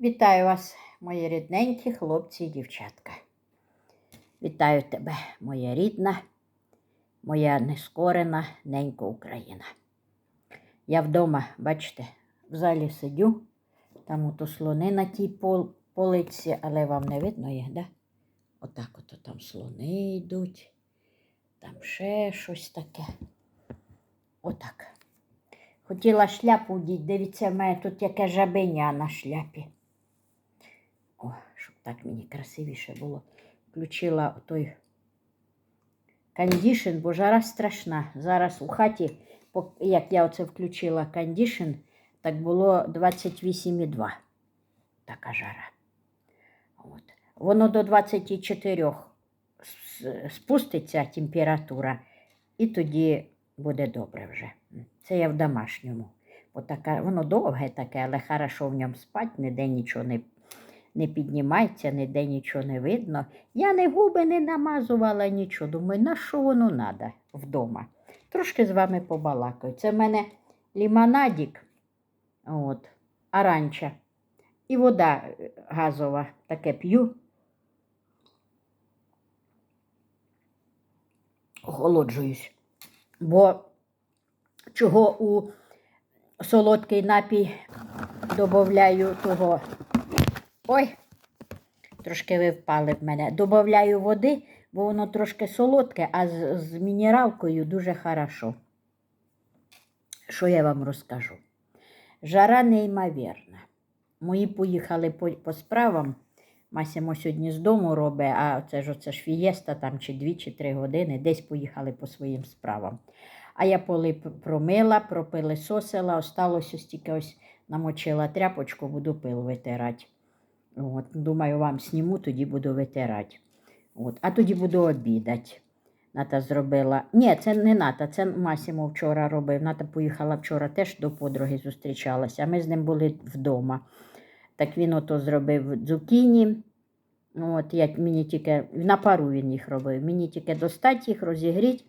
Вітаю вас, мої рідненькі хлопці і дівчатка. Вітаю тебе, моя рідна, моя нескорена ненька Україна. Я вдома, бачите, в залі сидю, там ото слони на тій пол, полиці, але вам не видно їх, да? Отак ото там слони йдуть, там ще щось таке. Отак. Хотіла шляпу вдіть, дивіться, в мене тут яке жабеня на шляпі. О, щоб так мені красивіше було. Включила той кондішн, бо жара страшна. Зараз у хаті, як я оце включила кондішн, так було 28,2. Така жара. От. Воно до 24 спуститься температура, і тоді буде добре вже. Це я в домашньому. Бо така, воно довге таке, але хорошо в ньому спать, ніде нічого не, не піднімається, ніде нічого не видно. Я не губи не намазувала нічого. Думаю, на що воно треба вдома? Трошки з вами побалакаю. Це в мене лімонадік, от, аранча. І вода е, газова, таке п'ю. Охолоджуюсь. Бо чого у солодкий напій додаю того. Ой, трошки ви впали в мене. Добавляю води, бо воно трошки солодке, а з, з мінералкою дуже хорошо. Що я вам розкажу? Жара неймовірна. Мої поїхали по, по справам. Масимо сьогодні з дому робить, а це ж оце ж фієста там чи дві, чи три години, десь поїхали по своїм справам. А я поли промила, пропилисосила, осталось ось тільки ось намочила тряпочку, буду пил витирати. От, думаю, вам сніму, тоді буду витирати. От, а тоді буду обідати. Ната зробила. Ні, це не Ната, це Масімо вчора робив. Ната поїхала вчора теж до подруги зустрічалася, а ми з ним були вдома. Так він ото зробив дзукіні. От, як мені тільки на пару він їх робив. Мені тільки достать їх, розігріть,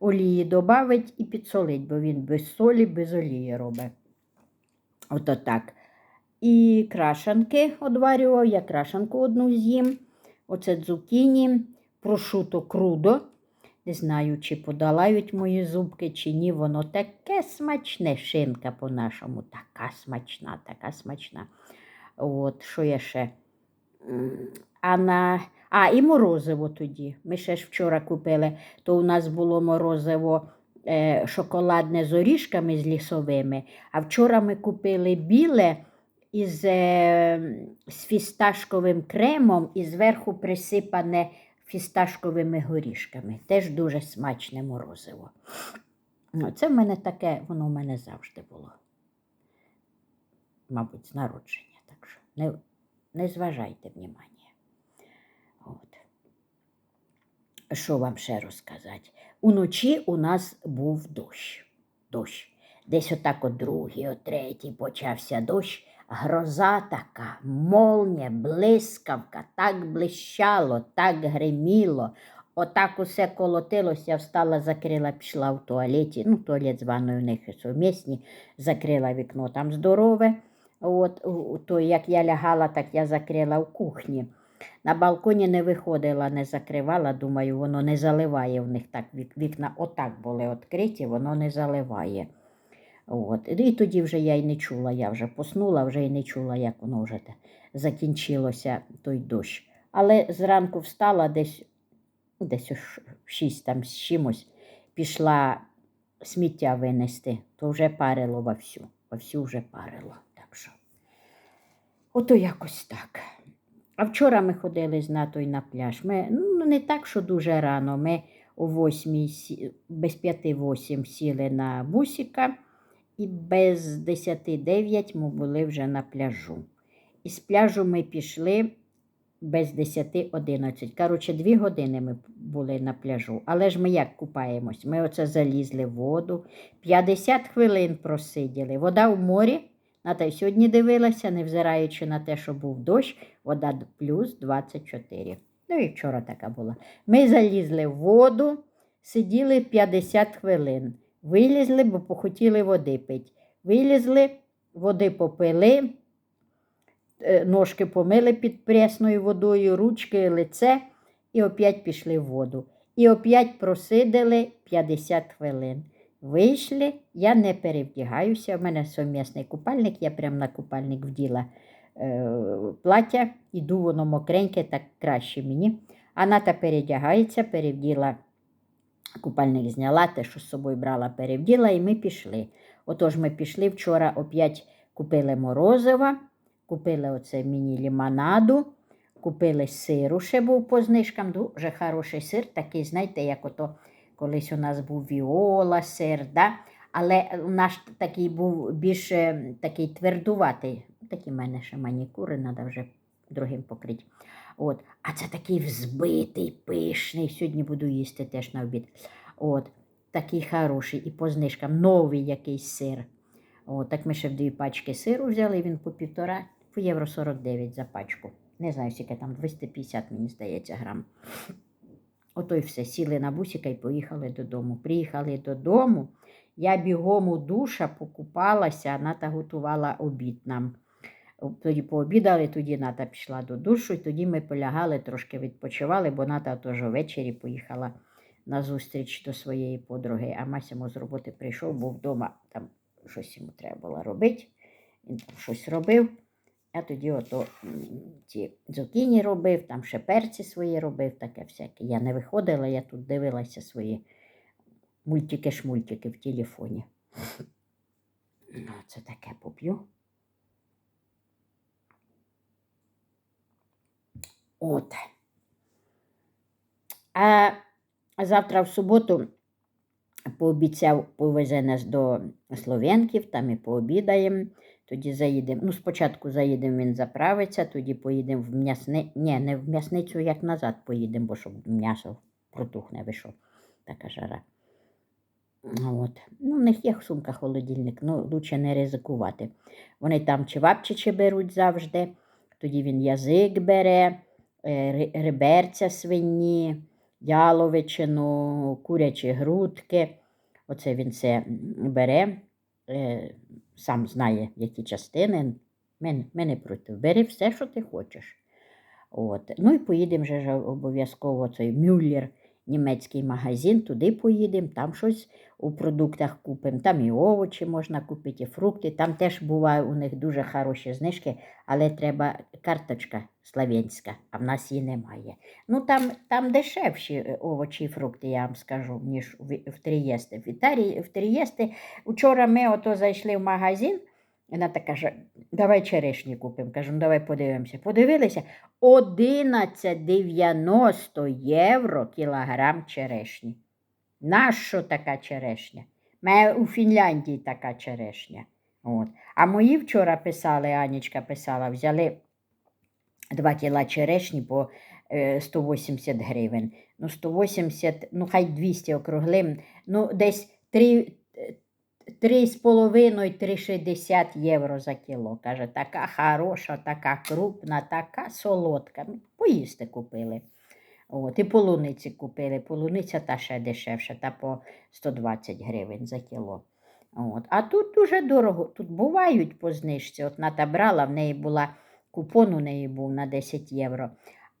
олії додавить і підсолить, бо він без солі, без олії робить. Ото так. І крашанки одварював, я крашанку одну з'їм. Оце дзукіні, прошуто крудо. Не знаю, чи подолають мої зубки, чи ні. Воно таке смачне, шинка по-нашому. Така смачна, така смачна. От, що я ще? А, на... а, і морозиво тоді. Ми ще ж вчора купили, то у нас було морозиво е, шоколадне з орішками з лісовими. А вчора ми купили біле із, е, з фісташковим кремом і зверху присипане фісташковими горішками. Теж дуже смачне морозиво. Ну, Це в мене таке, воно в мене завжди було. Мабуть, з народження. Так що не, не зважайте внимання. От. Що вам ще розказати? Уночі у нас був дощ. дощ. Десь отак о другій, о третій почався дощ. Гроза така, молня, блискавка, так блищало, так гриміло. Отак усе колотилося, я встала, закрила, пішла в туалеті. Ну, туалет з ванною у них сумісні, закрила вікно там здорове. От, то як я лягала, так я закрила в кухні. На балконі не виходила, не закривала, думаю, воно не заливає в них так. Вікна отак були відкриті, воно не заливає. От. І тоді вже я й не чула, я вже поснула, вже й не чула, як воно вже те закінчилося той дощ. Але зранку встала десь, десь шість там з чимось, пішла сміття винести, то вже парило вовсю, вовсю вже парило. Так що. Ото якось так. А вчора ми ходили з Натою на пляж. Ми ну, не так, що дуже рано. Ми о восьмій, без п'яти восім сіли на бусика, і без десяти дев'ять ми були вже на пляжу. І з пляжу ми пішли без десяти одинадцять. Коротше, дві години ми були на пляжу. Але ж ми як купаємось? Ми оце залізли в воду, 50 хвилин просиділи. Вода в морі. Ната й сьогодні дивилася, невзираючи на те, що був дощ, вода плюс 24. Ну і вчора така була. Ми залізли в воду, сиділи 50 хвилин. Вилізли, бо похотіли води пити. Вилізли, води попили, е, ножки помили під пресною водою, ручки, лице, і опять пішли в воду. І опять просидели 50 хвилин. Вийшли, я не перевдягаюся. У мене совмісний купальник, я прямо на купальник вділа е, плаття, іду воно мокреньке, так краще мені. А Ната передягається, перевділа купальник зняла, те, що з собою брала, перевділа, і ми пішли. Отож, ми пішли вчора опять купили морозива, купили оце міні-лімонаду, купили сиру, ще був по знижкам, дуже хороший сир, такий, знаєте, як ото колись у нас був віола, сир, да? але у нас такий був більш е, такий твердуватий. Такі в мене ще манікури, треба вже другим покрити. От. А це такий взбитий, пишний. Сьогодні буду їсти теж на обід. От. Такий хороший і по знижкам новий якийсь сир. От, так ми ще в дві пачки сиру взяли, він по півтора, по євро 49 за пачку. Не знаю, скільки там 250, мені здається, грам. Ото й все. Сіли на бусика і поїхали додому. Приїхали додому. Я бігом у душа покупалася, а Ната готувала обід нам. Тоді пообідали, тоді Ната пішла до душу, і тоді ми полягали, трошки відпочивали, бо Ната теж ввечері поїхала на зустріч до своєї подруги, а Масимо з роботи прийшов, був вдома, там щось йому треба було робити. Він там щось робив. А тоді ото м, ті зукіні робив, там ще перці свої робив, таке всяке. Я не виходила, я тут дивилася свої мультики-шмультики в телефоні. Ну, це таке поп'ю. От. А завтра в суботу пообіцяв, повезе нас до Слов'янків, там і пообідаємо. Тоді заїдемо. Ну, спочатку заїдемо, він заправиться, тоді поїдемо в м'ясни. Ні, не в м'ясницю, як назад поїдемо, бо щоб м'ясо протухне, ви що, така жара. От. Ну, в них є сумка холодильник, ну лучше не ризикувати. Вони там чевапчичі беруть завжди, тоді він язик бере, реберця свині, яловичину, курячі грудки. Оце він все бере, е, сам знає, які частини. Ми, ми не проти. Бери все, що ти хочеш. От. Ну і поїдемо вже обов'язково цей Мюллер, німецький магазин, туди поїдемо, там щось у продуктах купимо. Там і овочі можна купити, і фрукти. Там теж буває у них дуже хороші знижки, але треба карточка славянська, а в нас її немає. Ну там, там дешевші е, овочі і фрукти, я вам скажу, ніж в, Трієсте. В Трієсте, вчора ми ото зайшли в магазин. Вона така каже, давай черешні купимо. Кажу, ну давай подивимося. Подивилися 11,90 євро кілограм черешні. Нащо така черешня? Мене у Фінляндії така черешня. От. А мої вчора писали, Анічка писала, взяли 2 кіла черешні по е, 180 гривень. Ну, 180, ну хай 200 округлим, ну десь 3, 3,5-3,60 євро за кіло. Каже, така хороша, така крупна, така солодка. Поїсти купили. От, і полуниці купили. Полуниця та ще дешевша, та по 120 гривень за кіло. От. А тут дуже дорого. Тут бувають по знижці. От Ната брала, в неї була купон у неї був на 10 євро,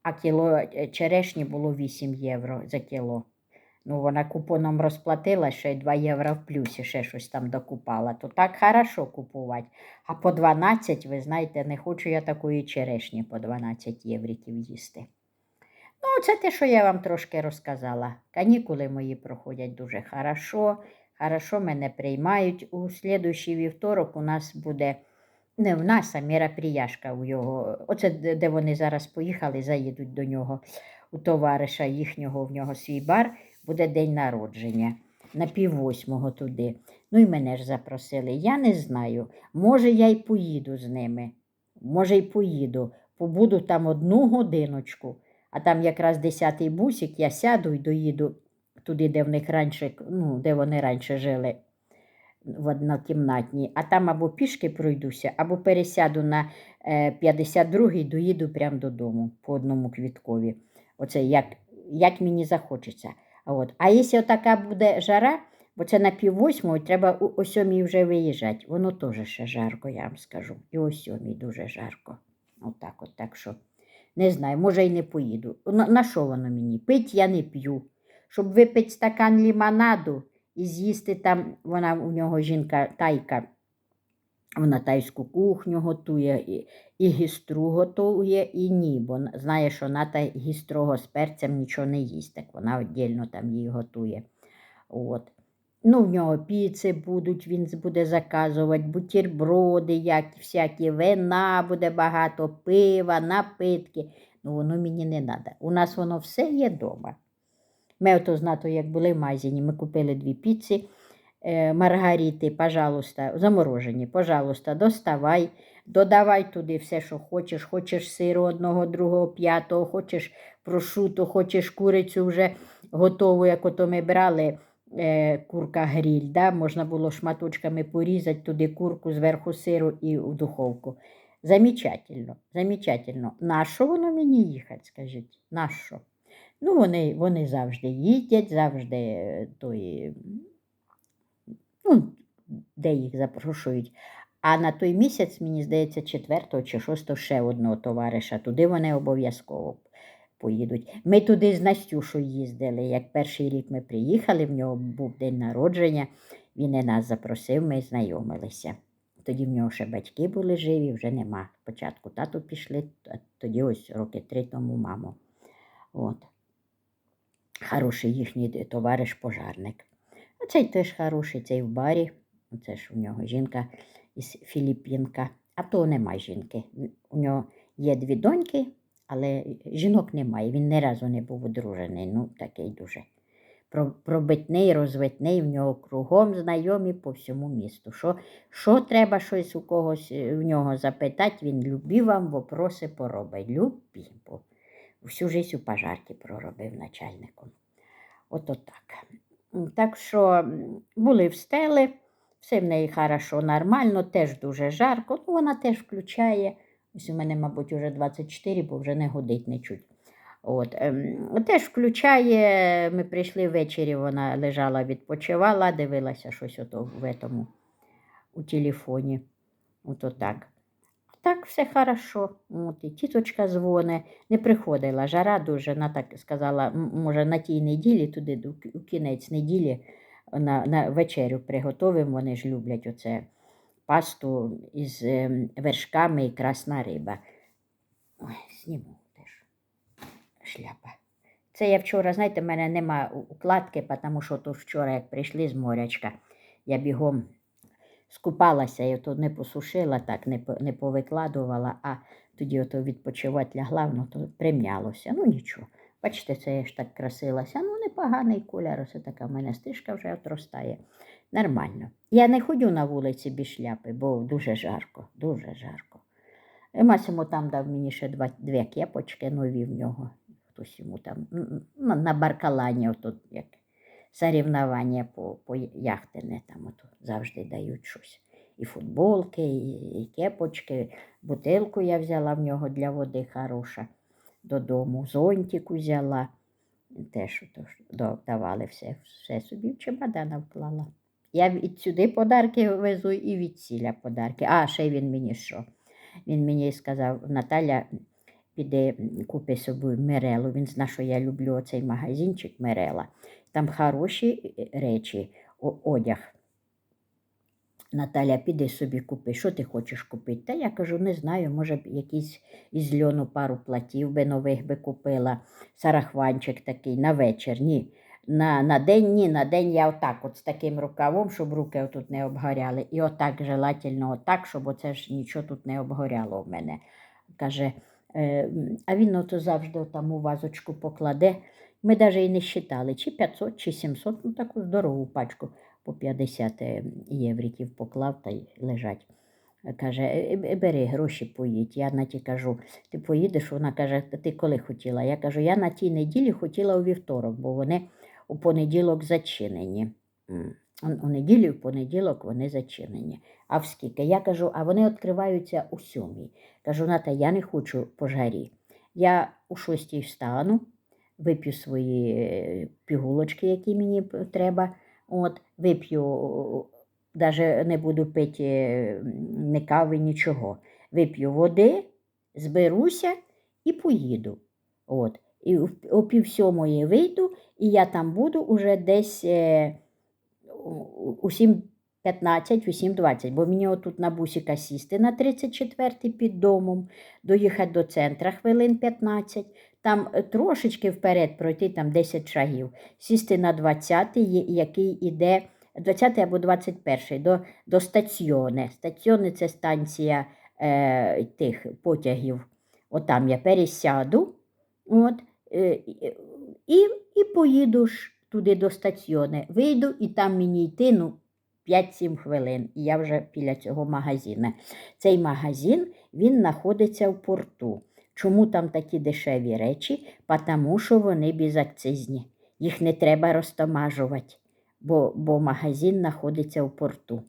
а кіло е, черешні було 8 євро за кіло. Ну, вона купоном розплатила, ще й 2 євро в плюсі, ще щось там докупала. То так хорошо купувати. А по 12, ви знаєте, не хочу я такої черешні по 12 євриків їсти. Ну, це те, що я вам трошки розказала. Канікули мої проходять дуже хорошо. Хорошо мене приймають. У слідуючий вівторок у нас буде не в нас, а міроприяшка у його. Оце де вони зараз поїхали, заїдуть до нього, у товариша їхнього, в нього свій бар, буде день народження. На пів восьмого туди. Ну і мене ж запросили. Я не знаю. Може, я й поїду з ними. Може, й поїду. Побуду там одну годиночку, а там якраз десятий бусик, я сяду і доїду туди, де в них раніше, ну, де вони раніше жили в однокімнатній, а там або пішки пройдуся, або пересяду на е, 52-й, доїду прямо додому по одному квіткові. Оце як, як мені захочеться. От. А якщо така буде жара, бо це на пів восьмої, треба о- сьомій вже виїжджати. Воно теж ще жарко, я вам скажу. І о сьомій дуже жарко. Отак, от, так що не знаю, може й не поїду. На, на що воно мені? Пить я не п'ю. Щоб випити стакан лімонаду і з'їсти там, вона у нього жінка тайка, вона тайську кухню готує, і, і гістру готує, і ні, бо знає, що ната гістрого з перцем нічого не їсть, так вона віддільно там її готує. От. Ну, в нього піци будуть, він буде заказувати, бутерброди, як всякі вина, буде багато пива, напитки. Ну, воно мені не треба. У нас воно все є вдома. Ми ото знато, як були в магазині, ми купили дві піци, маргарити, пожалуйста, заморожені, пожалуйста, доставай, додавай туди все, що хочеш. Хочеш сиру одного, другого, п'ятого, хочеш прошуту, хочеш курицю вже готову, як ото ми брали е, курка гріль. Да? Можна було шматочками порізати туди курку, зверху сиру і в духовку. Замечательно, замечательно. Нащо воно мені їхати, скажіть? Нащо? Ну, вони, вони завжди їдять, завжди е, той, ну, де їх запрошують. А на той місяць, мені здається, 4 чи 6 ще одного товариша. Туди вони обов'язково поїдуть. Ми туди з Настюшою їздили. Як перший рік ми приїхали, в нього був день народження, він і нас запросив, ми знайомилися. Тоді в нього ще батьки були живі, вже нема. Спочатку тату пішли, а тоді ось роки три тому маму. От. Хороший їхній товариш пожарник. А цей теж хороший, цей в барі. Це ж у нього жінка із Філіппінка. А то нема жінки. У нього є дві доньки, але жінок немає. Він ні разу не був одружений. Ну, такий дуже пробитний, розвитний, в нього кругом знайомі по всьому місту. Що, що треба щось у когось е, в нього запитати, він любі вам вопроси поробить. Любі, бо всю життя у пожарки проробив начальником. Ото так. Так що були в стели, все в неї хорошо, нормально, теж дуже жарко. Ну, вона теж включає. Ось у мене, мабуть, вже 24, бо вже не годить не чуть. От, ем, теж включає, ми прийшли ввечері, вона лежала, відпочивала, дивилася щось ото в этому, у телефоні. Ото так. Так все хорошо. От, і тіточка дзвоне, не приходила. Жара дуже, вона так сказала, може на тій неділі, туди у кінець неділі на, на вечерю приготовимо. Вони ж люблять оце пасту із ем, вершками і красна риба. Ой, зніму теж шляпа. Це я вчора, знаєте, в мене нема укладки, тому що то вчора, як прийшли з морячка, я бігом скупалася, я то не посушила, так не, не повикладувала, а тоді ото відпочивати лягла, воно то примнялося. Ну нічого. Бачите, це я ж так красилася. Ну, непоганий колір, ось така в мене стрижка вже отростає. Нормально. Я не ходю на вулиці без шляпи, бо дуже жарко, дуже жарко. І Масимо там дав мені ще два, дві кепочки нові в нього. Хтось йому там на баркалані, отут, як соревнування по, по яхтине, там ото завжди дають щось. І футболки, і, кепочки, бутилку я взяла в нього для води хороша додому, зонтик взяла. Теж ото давали все, все собі в чемодана вклала. Я від сюди подарки везу і від сіля подарки. А, ще він мені що? Він мені сказав, Наталя, піди купи собі Мерелу. Він знає, що я люблю цей магазинчик Мерела. Там хороші е, речі, одяг. Наталя, піди собі купи, що ти хочеш купити? Та я кажу, не знаю, може б якісь із льону пару платів би нових би купила, сарахванчик такий на вечір. Ні. На, на день ні, на день я отак, от з таким рукавом, щоб руки тут не обгоряли. І отак желательно, отак, щоб оце ж нічого тут не обгоряло в мене. Каже, а він ото завжди там у вазочку покладе. Ми навіть і не считали, чи 500, чи 700, ну таку здорову пачку по 50 е, євриків поклав та й лежать. Каже, «Е, е, бери гроші, поїдь. Я на ті кажу, ти поїдеш? Вона каже, ти коли хотіла? Я кажу, я на тій неділі хотіла у вівторок, бо вони у понеділок зачинені. У неділю, в понеділок вони зачинені. А в скільки? Я кажу, а вони відкриваються у сьомій. Кажу, Ната, я не хочу пожарі. Я у шостій встану, вип'ю свої е, пігулочки, які мені треба. От, вип'ю, навіть не буду пити е, ні кави, нічого. Вип'ю води зберуся і поїду. От. І о пів сьомої вийду, і я там буду уже десь е, у- у 7.15, у 7.20, бо мені отут на бусіка сісти на 34-й під домом, доїхати до центра хвилин 15, там е, трошечки вперед пройти, там 10 шагів, сісти на 20-й, який іде 20 або 21 до, до стаціони. Стаціони це станція е, тих потягів. Отам я пересяду. От, е, і, і поїду ж туди до стаціони. Вийду, і там мені йти ну, 5-7 хвилин. І я вже біля цього магазину. Цей магазин він знаходиться в порту. Чому там такі дешеві речі? Тому що вони безакцизні. Їх не треба розтомажувати, бо, бо магазин знаходиться в порту.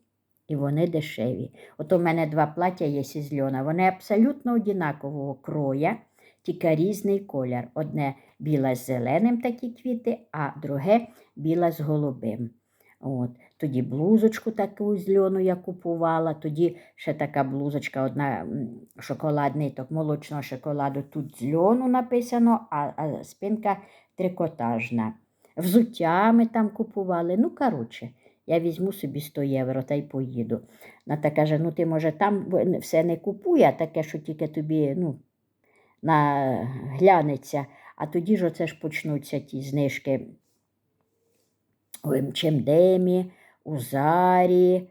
І вони дешеві. От у мене два плаття є із льона. Вони абсолютно однакового кроя, тільки різний колір. Одне біле з зеленим такі квіти, а друге біле з голубим. От. Тоді блузочку таку з я купувала, тоді ще така блузочка, одна шоколадний ток молочного шоколаду. Тут з льону написано, а, а спинка трикотажна. Взуття ми там купували. Ну, коротше, я візьму собі 100 євро та й поїду. Ната каже: ну ти може там все не купуй, а таке, що тільки тобі ну, наглянеться. А тоді ж оце ж почнуться ті знижки у МЧМДемі, у Зарі,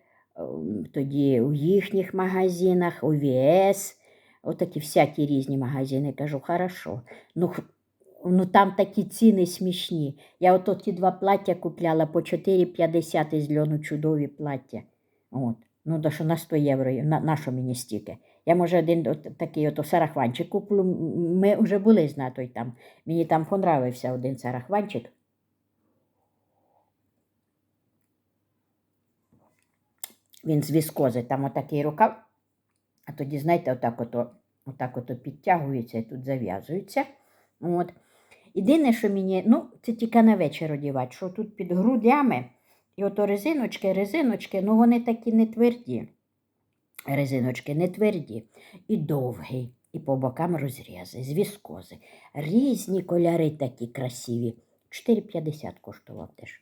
тоді у їхніх магазинах, у ВС. Отакі всякі різні магазини. Кажу, хорошо. Ну, ну там такі ціни смішні. Я ото ті два плаття купляла по 4,50 із льону чудові плаття. От. Ну, да що на 100 євро, на, на що мені стільки? Я, може, один от, такий ото сарахванчик куплю. Ми вже були з натою там. Мені там понравився один сарахванчик. Він з віскози, там отакий рукав, а тоді, знаєте, отак ото, отак ото підтягується і тут зав'язується. От. Єдине, що мені, ну, це тільки на вечір одівати, що тут під грудями, і ото резиночки, резиночки, ну вони такі не тверді. Резиночки не тверді і довгі, і по бокам розрізи, з віскози. Різні кольори такі красиві. 4,50 коштував теж.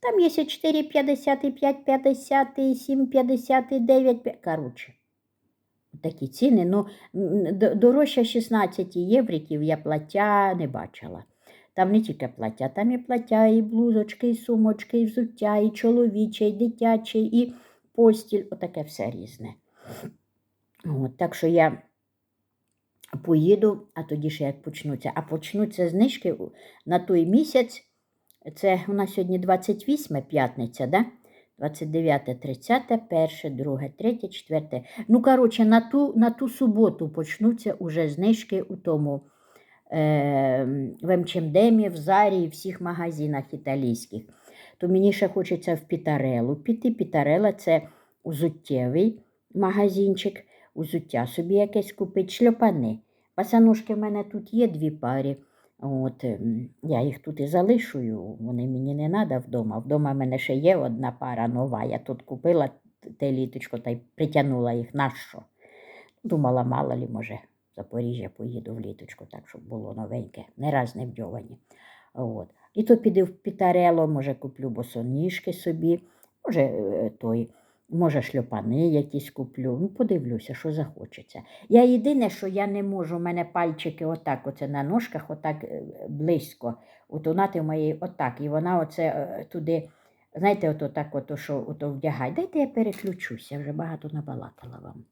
Там є 4,50, і 5,50, і 7,50, і 9,50. Коротше, такі ціни. Ну, дорожче 16 євриків я плаття не бачила. Там не тільки плаття, там і плаття, і блузочки, і сумочки, і взуття, і чоловіче, і дитяче, і постіль. Отаке все різне. От, так що я поїду, а тоді ще як почнуться. А почнуться знижки на той місяць. Це у нас сьогодні 28 п'ятниця, да? 29, 30, 1, 2, 3, 4. Ну, коротше, на ту, на ту суботу почнуться уже знижки у тому е, в МЧМДемі, в Зарі і всіх магазинах італійських. То мені ще хочеться в Пітарелу піти. Пітарела це узуттєвий магазинчик, узуття собі якесь купити, шльопани. Пасанушки в мене тут є дві парі. От, ем, я їх тут і залишую, вони мені не треба вдома. Вдома в мене ще є одна пара нова. Я тут купила те літочко та й притягнула їх. Нащо? Думала, мало лі, може, в Запоріжжя поїду в літочку, так, щоб було новеньке, не раз не вдьовані. От. І то піду в Пітарело, може, куплю босоніжки собі, може, е, той, може, шльопани якісь куплю. Ну, подивлюся, що захочеться. Я єдине, що я не можу, у мене пальчики отак, оце на ножках, отак е, близько. От нати моєї отак. І вона оце е, туди, знаєте, ото так, ото, що ото вдягає. Дайте я переключуся, вже багато набалакала вам.